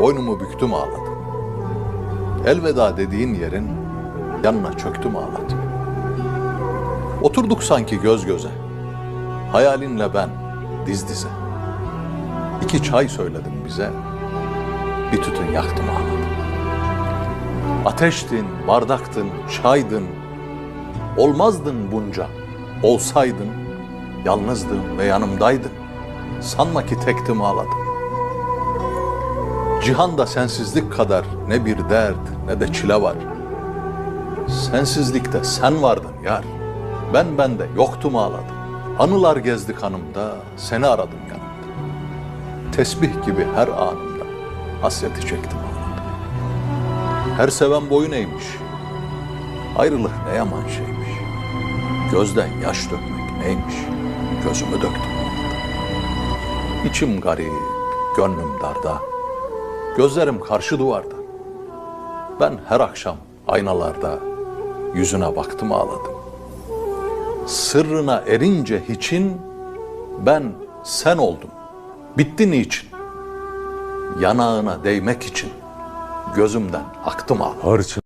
boynumu büktüm ağladım. Elveda dediğin yerin yanına çöktüm ağladım. Oturduk sanki göz göze. Hayalinle ben diz dize. İki çay söyledim bize. Bir tütün yaktım ağladım. Ateştin, bardaktın, çaydın. Olmazdın bunca. Olsaydın, yalnızdım ve yanımdaydın. Sanma ki tektim ağladım. Cihanda sensizlik kadar ne bir dert ne de çile var. Sensizlikte sen vardın yar. Ben bende yoktum ağladım. Anılar gezdi kanımda, seni aradım yanımda. Tesbih gibi her anımda hasreti çektim ağladım. Her seven boyun eğmiş. Ayrılık ne yaman şeymiş. Gözden yaş dökmek neymiş. Gözümü döktüm. İçim garip, gönlüm darda. Gözlerim karşı duvarda. Ben her akşam aynalarda yüzüne baktım ağladım. Sırrına erince hiçin ben sen oldum. Bitti niçin? Yanağına değmek için gözümden aktım ağladım. Harça